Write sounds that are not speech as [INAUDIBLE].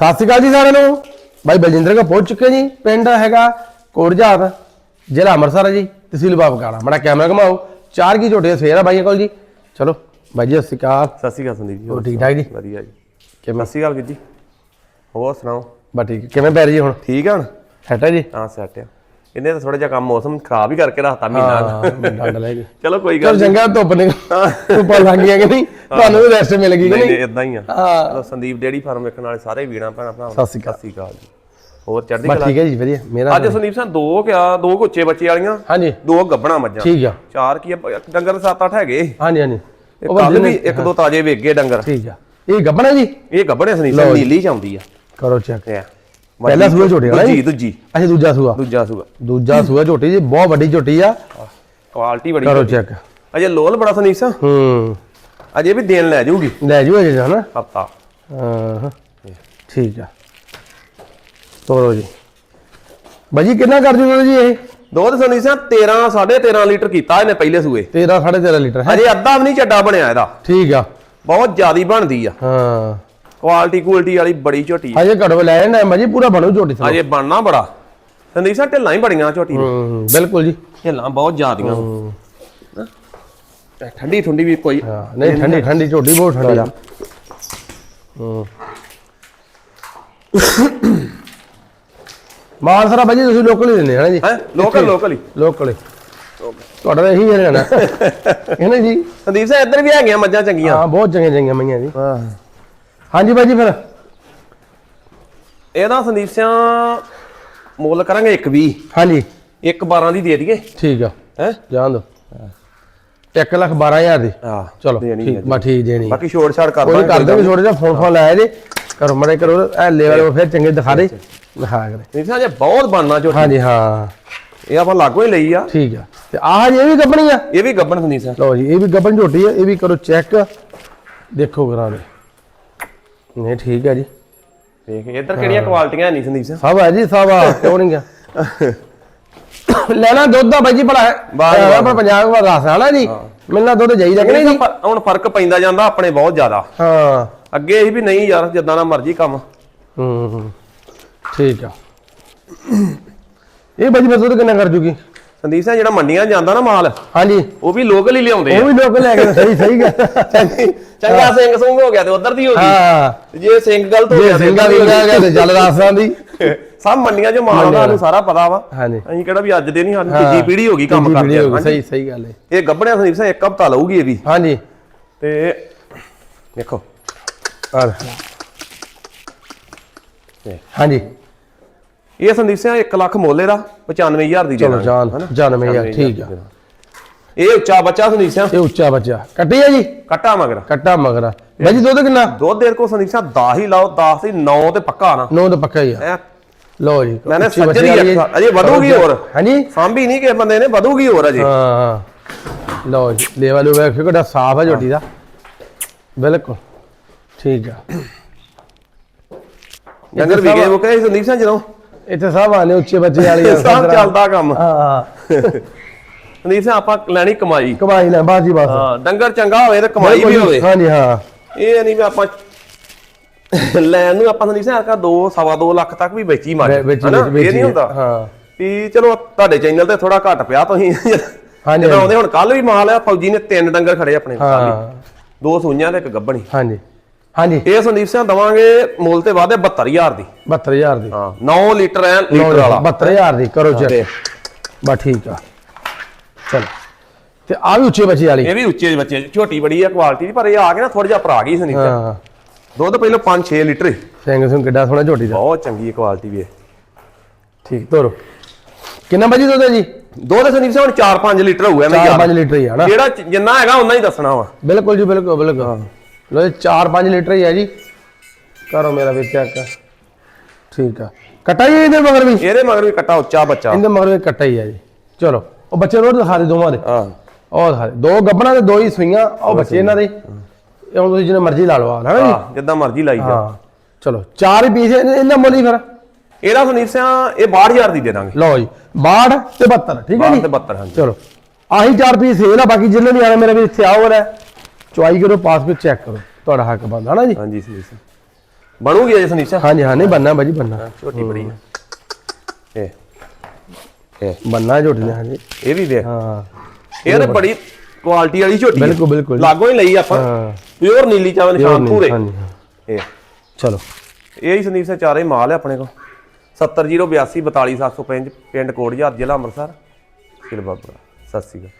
ਸਤਿ ਸ਼੍ਰੀ ਅਕਾਲ ਜੀ ਸਾਰਿਆਂ ਨੂੰ। ਬਾਈ ਬਲਜਿੰਦਰ ਕਾ ਪਹੁੰਚ ਚੁੱਕੇ ਜੀ ਪਿੰਡ ਹੈਗਾ ਕੋਰਜਾਤ ਜ਼ਿਲ੍ਹਾ ਅੰਮ੍ਰਿਤਸਰ ਹੈ ਜੀ ਤਹਿਸੀਲ ਬਾਬਕਾਲਾ ਮੜਾ ਕੈਮਰਾ ਘਮਾਓ ਚਾਰ ਕੀ ਝੋਟੇ ਸਵੇਰ ਆ ਬਾਈਆਂ ਕੋਲ ਜੀ। ਚਲੋ ਬਾਈ ਜੀ ਸਤਿ ਸ਼੍ਰੀ ਅਕਾਲ। ਸਤਿ ਸ਼੍ਰੀ ਅਕਾਲ ਸੰਦੀਪ ਜੀ ਹੋਰ ਠੀਕ ਠਾਕ ਜੀ? ਵਧੀਆ ਜੀ। ਕਿਵੇਂ? ਸਤਿ ਸ਼੍ਰੀ ਅਕਾਲ ਵੀਰ ਜੀ। ਹੋਰ ਸੁਣਾਓ? ਬਾ ਠੀਕ ਕਿਵੇਂ ਪੈ ਰਹੀ ਜੀ ਹੁਣ? ਠੀਕ ਆ ਹੁਣ। ਸੈਟ ਹੈ ਜੀ? ਹਾਂ ਸੈਟ ਆ। ਇਹਨੇ ਤਾਂ ਥੋੜਾ ਜਿਹਾ ਕੰਮ ਮੌਸਮ ਖਰਾਬ ਹੀ ਕਰਕੇ ਰੱਖਤਾ ਮਹੀਨਾ ਡੰਡ ਲੈ ਗਏ ਚਲੋ ਕੋਈ ਗੱਲ। ਚੰਗਾ ਧੁੱਪ ਨੇ ਧੁੱਪਾਂ ਗਈਆਂ ਕਿ ਨਹੀਂ? ਤੁਹਾਨੂੰ ਵੀ ਰੈਸਟ ਮਿਲ ਗਈ ਕਿ ਨਹੀਂ ਇਦਾਂ ਹੀ ਆ। ਚਲੋ ਸੰਦੀਪ ਡੇੜੀ ਫਾਰਮ ਵੇਖਣ ਵਾਲੇ ਸਾਰੇ ਵੀਰਾਂ ਭੈਣਾਂ ਭਰਾਵਾਂ। ਸਤਿ ਸ਼੍ਰੀ ਅਕਾਲ। ਜੀ। ਹੋਰ ਚੜ੍ਹਦੀ ਕਲਾ? ਠੀਕ ਹੈ ਜੀ ਵਧੀਆ। ਮੇਰਾ ਅੱਜ ਸੰਦੀਪ ਸਿੰਘ ਦੋ ਕਿਆ? ਦੋ ਗੁੱਚੇ ਬੱਚੇ ਵਾਲੀਆਂ? ਹਾਂਜੀ। ਦੋ ਗੱਬਣਾ ਮੱਝਾਂ। ਠੀਕ ਆ। ਚਾਰ ਕੀ ਡੰਗਰ ਸੱਤ ਅੱਠ ਹੈਗੇ। ਹਾਂਜੀ ਹਾਂਜੀ। ਕੱਲ ਵੀ ਇੱਕ ਦੋ ਤਾਜੇ ਵੇਗੇ ਡੰਗਰ। ਠੀਕ ਆ। ਇਹ ਗੱਬਣਾ ਜੀ? ਇਹ ਗੱਬਣੇ ਸੰਦੀਪ ਨੀਲੀ ਚ ਆਉਂਦੀ ਆ। ਕਰੋ ਚੈੱਕ ਪਹਿਲਾ ਸੂਆ ਝੋਟੇ ਵਾਲਾ ਜੀ? ਦੂਜੀ ਅੱਛਾ ਦੂਜਾ ਸੂਆ। ਦੂਜਾ ਸੂਆ। ਦੂਜਾ ਸੂਆ ਝੋਟੀ ਜੀ ਬਹੁਤ ਵੱਡੀ ਝੋਟੀ ਆ। ਕੁਆਲਿਟੀ ਬੜੀ ਕਰੋ ਚੈੱਕ ਅਜੇ ਲੋਲ ਬੜਾ ਸਿੰਘ ਹੂੰ। ਅਜੇ ਵੀ ਦੇਣ ਲੈ ਜਾਊਗੀ। ਲੈ ਜੂ ਅਜੇ ਹਨਾ? ਹਫਤਾ। ਹਾਂ ਠੀਕ ਆ। ਤੋਰੋ ਜੀ। ਬਾਜੀ ਕਿੰਨਾ ਕਰ ਜੂਗਾ ਜੀ ਇਹ? ਦੁੱਧ ਸੰਦੀਪ ਸਿੰਘ 13 13.5 ਲੀਟਰ ਕੀਤਾ ਇਹਨੇ ਪਹਿਲੇ ਸੂਏ। 13 13.5 ਲੀਟਰ ਹੈ? ਅਜੇ ਅੱਧਾ ਵੀ ਨਹੀਂ ਚੱਡਾ ਬਣਿਆ ਇਹਦਾ। ਠੀਕ ਆ। ਬਹੁਤ ਜ਼ਿਆਦੀ ਬਣਦੀ ਆ। ਹਾਂ। ਕੁਆਲਿਟੀ ਕੁਆਲਿਟੀ ਵਾਲੀ ਬੜੀ ਝੋਟੀ ਆ। ਅਜੇ ਘੜੋ ਲੈ ਜਾਣਾ ਬਾਜੀ ਪੂਰਾ ਬਣੂ ਝੋਟੀ ਅਜੇ ਬਣਨਾ ਬੜਾ। ਸੰਦੀਪ ਸਿੰਘ ਢਿੱਲਾਂ ਹੀ ਬੜੀਆਂ ਝੋਟੀ ਦੀਆਂ। ਹੂੰ ਬਿਲਕੁਲ ਜੀ। ਢਿੱਲਾਂ ਬਹੁਤ ਜ਼ਿਆਦੀਆਂ। ਤੇ ਠੰਡੀ ਠੰਡੀ ਵੀ ਕੋਈ ਹਾਂ ਨਹੀਂ ਠੰਡੀ ਠੰਡੀ ਝੋਟੀ ਬਹੁਤ ਠੰਡੀ। ਆ ਹੂੰ। ਮਾਲ ਸਾਰਾ ਬਾਜੀ ਤੁਸੀਂ ਲੋਕਲ ਹੀ ਦਿੰਦੇ ਹੋ ਨਾ ਜੀ? ਹੈ? ਲੋਕਲ ਲੋਕਲ ਹੀ। ਲੋਕਲ ਹੀ। ਤੁਹਾਡਾ ਤਾਂ ਇਹੀ [LAUGHS] ਹੈ ਨਾ ਜੀ? ਸੰਦੀਪ ਸਿੰਘ ਇੱਧਰ ਵੀ ਹੈਗੀਆਂ ਮੱਝਾਂ ਚੰਗੀਆਂ। ਹਾਂ ਬਹੁਤ ਚੰਗੇ ਚੰਗੇ ਮਈਆਂ ਜੀ। ਹਾਂ। ਹਾਂਜੀ ਬਾਜੀ ਫਿਰ। ਇਹਦਾ ਸੰਦੀਪ ਸਿੰਘ ਮੁੱਲ ਕਰਾਂਗੇ 120 ਹਾਂਜੀ। 112 ਦੀ ਦੇ ਦਈਏ। ਠੀਕ ਆ। ਹੈ? ਜਾਣ ਦੋ। 1 ਲੱਖ 12000 ਦੀ। ਹਾਂ ਚਲੋ ਠੀਕ ਬਾ ਠੀਕ ਦੇਣੀ ਬਾਕੀ ਛੋੜ ਛਾੜ ਕਰ ਦਾਂਗੇ ਕਰ ਦੇਵੇ ਛੋਟਾ ਜਿਹਾ ਫੋਨ ਫੋਨ ਲਾਇਆ ਜੀ। ਕਰੋ ਮੜੇ ਕਰੋ ਇਹ ਲੈਵਲ ਫਿਰ ਚੰਗੇ ਦਿਖਾ ਦੇ। ਦਿਖਾ ਕਰੇ ਸੰਦੀਪ ਸਿੰਘ ਅਜੇ ਬਹੁਤ ਬਣਨਾ ਝੋਟੀ। ਹਾਂਜੀ ਹਾਂ। ਇਹ ਆਪਾਂ ਲਾਗੋਂ ਹੀ ਲਈ ਆ। ਠੀਕ ਆ। ਤੇ ਆਹ ਜੀ ਇਹ ਵੀ ਗੱਬਣੀ ਆ। ਇਹ ਵੀ ਗੱਬਣ ਸੰਦੀਪ ਸਿੰਘ ਲਓ ਜੀ ਇਹ ਵੀ ਗੱਬਣ ਝੋਟੀ ਆ ਇਹ ਵੀ ਕਰੋ ਚੈੱਕ। ਦੇਖੋ ਕਰਾਂ ਦੇ। ਨਹੀਂ ਠੀਕ ਆ ਜੀ। ਦੇਖ ਇੱਧਰ ਕਿਹੜੀਆਂ ਕੁਆਲਿਟੀਆਂ ਨਹੀਂ ਸੰਦੀਪ ਸਿੰਘ? ਸਭ ਹੈ ਜੀ ਸਭ ਆ ਕਿਉਂ ਨਹੀਂ ਗਿਆ? [LAUGHS] ਲੈਣਾ ਦੁੱਧ ਦਾ ਬਾਈ ਜੀ ਜੀ, ਵਾਹ। ਆਪਣਾ ਪੰਜਾਬ ਦਾ ਰਸ ਆਣਾ ਜੀ। ਮਿਲਣਾ ਦੁੱਧ ਚਾਹੀਦਾ ਕਿ ਨਹੀਂ ਜੀ ਹੁਣ ਫ਼ਰਕ ਪੈਂਦਾ ਜਾਂਦਾ ਆਪਣੇ ਬਹੁਤ ਜ਼ਿਆਦਾ। ਹਾਂ। ਅੱਗੇ ਇਹ ਵੀ ਨਹੀਂ ਯਾਰ ਜਿੱਦਾਂ ਦਾ ਮਰਜ਼ੀ ਕੰਮ। ਹੂੰ ਹੂੰ ਠੀਕ ਆ। ਇਹ ਬਾਈ ਜੀ ਦੁੱਧ ਕਿੰਨਾ ਕਰ ਜੂਗੀ? ਸੰਦੀਪ ਸਿੰਘ ਜਿਹੜਾ ਮੰਡੀਆਂ ਜਾਂਦਾ ਨਾ ਮਾਲ ਹਾਂਜੀ। ਉਹ ਵੀ ਲੋਕਲ ਹੀ ਲਿਆਉਂਦੇ ਉਹ ਆ। ਵੀ ਲੋਕ ਲੈ ਕੇ ਸਹੀ ਸਹੀ ਗੱਲ। ਚੰਗਾ ਸਿੰਘ ਸੁੰਗ ਹੋ ਗਿਆ ਤੇ ਉਧਰ ਦੀ ਹੋ ਗਈ। ਹਾਂ। ਜੇ ਸਿੰਘ ਗਲਤ ਹੋ ਗਿਆ ਤੇ ਸਿੰਘਾਂ ਦੀ ਲੈ ਗਿਆ ਤੇ ਚੱਲ ਰਾਸਾਂ ਦੀ। [LAUGHS] ਸਭ ਮੰਡੀਆਂ 'ਚ ਮਾਲ ਆਉਂਦਾ ਸਾਨੂੰ ਸਾਰਾ ਪਤਾ ਵਾ। ਹਾਂਜੀ। ਅਸੀਂ ਕਿਹੜਾ ਵੀ ਅੱਜ ਦੇ ਨਹੀਂ ਸਾਡੀ ਤੀਜੀ ਪੀੜ੍ਹੀ ਹੋ ਗਈ ਕੰਮ ਕਰਦੇ ਆ ਸਹੀ ਸਹੀ ਗੱਲ ਹੈ ਇਹ ਗੱਬੜਿਆ ਸੰਦੀਪ ਸਿੰਘ ਇੱਕ ਹਫਤਾ ਲਊਗੀ ਇਹ ਵੀ। ਹਾਂਜੀ। ਤੇ ਦੇਖੋ। ਆ। ਹਾਂਜੀ। ਇਹ ਸੰਦੀਪ ਸਿੰਘ 1 ਲੱਖ ਮੋਲੇ ਦਾ 95000 ਦੀ ਚਲੋ ਜਾਨ 99000 ਠੀਕ ਆ। ਇਹ ਉੱਚਾ ਬੱਚਾ ਸੰਦੀਪ ਸਿੰਘ ਇਹ ਉੱਚਾ ਬੱਚਾ। ਕੱਟੀ ਆ ਜੀ? ਕੱਟਾ ਮਗਰ। ਕੱਟਾ ਮਗਰਾ। ਬਾਈ ਜੀ ਦੁੱਧ ਕਿੰਨਾ? ਦੁੱਧ ਦੇਰ ਕੋ ਸੰਦੀਪ ਸਿੰਘ 10 ਹੀ ਲਾਓ 10 ਹੀ 9 ਤੇ ਪੱਕਾ ਨਾ। ਨੌ ਤਾਂ ਪੱਕਾ ਹੀ ਆ। ਲਓ ਜੀ ਮੈਨੇ ਸੱਜਰੀ ਅਜੇ ਵਧੂਗੀ ਹੋਰ। ਹਾਂਜੀ? ਸਾਂਭੀ ਨਹੀਂ ਕਿਸੇ ਬੰਦੇ ਨੇ ਵਧੂਗੀ ਹੋਰ ਅਜੇ। ਹਾਂ ਹਾਂ। ਲਓ ਜੀ ਲੈਵਲ ਉਹ ਵੇਖੋ ਕਿਹੜਾ ਸਾਫ਼ ਹੈ ਝੋਟੀ ਦਾ। ਬਿਲਕੁਲ। ਠੀਕ ਆ। ਡੰਗਰ ਵੀ ਗਏ ਉਹ ਕਹੇ ਸੰਦੀਪ ਸਿੰਘ ਜਦੋਂ? ਇੱਥੇ ਸਭ ਆਨੇ ਉੱਚੇ ਬੱਚੇ ਵਾਲੀ ਆ ਸਭ ਚੱਲਦਾ ਕੰਮ। ਹਾਂ ਹਾਂ। [LAUGHS] ਸੰਦੀਪ ਸਿੰਘ ਆਪਾਂ ਲੈਣੀ ਕਮਾਈ। ਕਮਾਈ ਲੈ ਬਾਸ ਜੀ ਬਾਸ। ਹਾਂ ਡੰਗਰ ਚੰਗਾ ਹੋਵੇ ਤੇ ਕਮਾਈ ਵੀ ਹੋਵੇ। ਹਾਂਜੀ ਹਾਂ। ਇਹ ਨਹੀਂ ਵੀ ਆਪਾਂ [LAUGHS] ਲੈਣ ਨੂੰ ਆਪਾਂ ਸੰਦੀਪ ਸਿੰਘ ਆਖਾ 2 ਸਵਾ 2 ਲੱਖ ਤੱਕ ਵੀ ਵੇਚੀ ਮਾਰ ਵੇਚੀ- ਇਹ ਨਹੀਂ ਹੁੰਦਾ। ਹਾਂ। ਵੀ ਚਲੋ ਤੁਹਾਡੇ ਚੈਨਲ ਤੇ ਥੋੜਾ ਘੱਟ ਪਿਆ ਤੁਸੀਂ। [LAUGHS] ਹਾਂਜੀ ਜਦੋਂ ਆਉਂਦੇ ਹੁਣ ਕੱਲ ਵੀ ਮਾਲ ਆ ਫੌਜੀ ਨੇ ਤਿੰਨ ਡੰਗਰ ਖੜੇ ਆਪਣੇ। ਹਾਂ। ਦੋ ਸੂਈਆਂ ਤੇ ਇੱਕ ਗੱਬਣੀ। ਹਾਂਜੀ। ਹਾਂਜੀ। ਇਹ ਸੰਦੀਪ ਸਿੰਘ ਦਵਾਂਗੇ ਮੁੱਲ ਤੇ ਵਾਦੇ 72000 ਦੀ। 72000 ਦੀ। ਹਾਂ 9 ਲੀਟਰ ਐ ਲੀਟਰ ਵਾਲਾ। 72000 ਦੀ ਕਰੋ ਚੈੱਕ ਬਸ ਠੀਕ ਆ। ਚਲੋ। ਤੇ ਆ ਵੀ ਉੱਚੇ ਬੱਚੇ ਵਾਲੀ। ਇਹ ਵੀ ਉੱਚੇ ਬੱਚੇ ਝੋਟੀ ਬੜੀ ਆ ਕੁਆਲਿਟੀ ਦੀ ਪਰ ਇਹ ਆ ਕੇ ਨਾ ਥੋੜਾ ਜਿਹਾ ਭਰਾ ਗਈ ਸੰਦੀਪ ਹਾਂ। ਦੁੱਧ ਪਹਿਲਾਂ 5-6 ਲੀਟਰ ਹੀ। ਸਿੰਘ ਸਿੰਘ ਕਿੱਡਾ ਸੋਹਣਾ ਝੋਟੀ ਦਾ। ਬਹੁਤ ਚੰਗੀ ਹੈ ਕੁਆਲਿਟੀ ਵੀ ਇਹ। ਠੀਕ ਤੋਰੋ। ਕਿੰਨਾ ਬੱਜੀ ਦੁੱਧ ਹੈ ਜੀ? ਦੁੱਧ ਸੰਦੀਪ ਸਿੰਘ ਹੁਣ 4-5 ਲੀਟਰ ਹੋਊਗਾ ਮੈਂ 4-5 ਲੀਟਰ ਹੀ ਆ ਨਾ। ਜਿਹੜਾ ਜਿੰਨਾ ਹੈਗਾ ਉਨਾ ਹੀ ਦੱਸਣਾ ਵਾ। ਬਿਲਕੁਲ ਜੀ ਬਿਲਕੁਲ ਬਿਲਕੁਲ। ਲੋ ਜੀ 4-5 ਲੀਟਰ ਹੀ ਹੈ ਜੀ। ਕਰੋ ਮੇਰਾ ਵਿੱਚ ਚੈੱਕ ਠੀਕ ਆ। ਕਟਾ ਜੀ ਇਹਦੇ ਮਗਰ ਵੀ? ਇਹਦੇ ਮਗਰ ਵੀ ਕੱਟਾ ਉੱਚਾ ਬੱਚਾ। ਇਹਦੇ ਮਗਰ ਵੀ ਕਟਾ ਹੀ ਹੈ ਜੀ। ਚਲੋ ਉਹ ਬੱਚੇ ਰੋਡ ਦਿਖਾ ਦੇ ਦੋਵਾਂ ਦੇ। ਹਾਂ। ਉਹ ਦਿਖਾ ਦੇ। ਦੋ ਗੱਬਣਾ ਤੇ ਦੋ ਹੀ ਸੂਈਆਂ ਉਹ ਬੱਚੇ ਇਹਨਾਂ ਦੇ। ਇਹ ਹੁਣ ਤੁਸੀਂ ਜਿਹਨੇ ਮਰਜ਼ੀ ਲਾ ਲਓ ਹੈ ਨਾ ਜੀ? ਹਾਂ ਜਿੱਦਾਂ ਮਰਜ਼ੀ ਲਾਈ ਜਾ ਹਾਂ ਚਲੋ ਚਾਰ ਹੀ ਪੀਸ ਇਹਨਾਂ ਮੁੱਲ ਹੀ ਫਿਰ। ਇਹਦਾ ਸੰਦੀਪ ਸਿੰਘ ਇਹ 62000 ਦੀ ਦੇ ਦਾਂਗੇ। ਲਓ ਜੀ 62 ਤੇ 72 ਠੀਕ ਹੈ 62 ਜੀ ਤੇ 72 ਹਾਂਜੀ। ਚਲੋ ਆਹੀ ਚਾਰ ਪੀਸ ਸੇਲ ਆ ਬਾਕੀ ਜਿੰਨੇ ਵੀ ਆਣੇ ਮੇਰੇ ਵੀ ਇੱਥੇ ਆਓ ਹੈ ਚੁਆਈ ਕਰੋ ਪਾਸ ਵਿੱਚ ਚੈੱਕ ਕਰੋ। ਤੁਹਾਡਾ ਹੱਕ ਬੰਦਾ ਹਨਾ ਜੀ? ਹਾਂਜੀ ਸੰਦੀਪ ਸਿੰਘ ਬਣੂਗੀ ਅਜੇ ਸੰਦੀਪ ਸਿੰਘ ਹਾਂਜੀ ਹਾਂ ਨਹੀਂ ਬੰਨਾ ਬਾਜੀ ਬੰਨਾ ਝੋਟੀ ਬੜੀ ਆ। ਇਹ ਇਹ ਬੰਨਾ ਝੋਟੀ ਨੇ ਹਾਂਜੀ। ਇਹ ਵੀ ਦੇਖ ਹਾਂ। ਇਹ ਤਾਂ ਬੜੀ ਕੁਆਲਿਟੀ ਵਾਲੀ ਝੋਟੀ ਆ। ਬਿਲਕੁਲ, ਬਿਲਕੁਲ ਜੀ। ਲਾਗੋਂ ਹੀ ਲਈ ਆਪਾਂ। ਹਾਂ। ਪਿਓਰ ਨੀਲੀ ਚਾਵਲ ਨਿਸ਼ਾਨ ਪੂਰੇ। ਹਾਂਜੀ ਹਾਂ। ਇਹ। ਚਲੋ। ਇਹ ਹੀ ਸੰਦੀਪ ਸਿੰਘ ਚਾਰੇ ਮਾਲ ਹੈ ਆਪਣੇ ਕੋਲ। 70082 42705 ਪਿੰਡ ਕੋੜਝਾਰ ਜ਼ਿਲ੍ਹਾ ਅੰਮ੍ਰਿਤਸਰ। ਸਿਲਵਾਪੁਰਾ ਸਤਿ ਸ਼੍ਰੀ ਅਕਾਲ।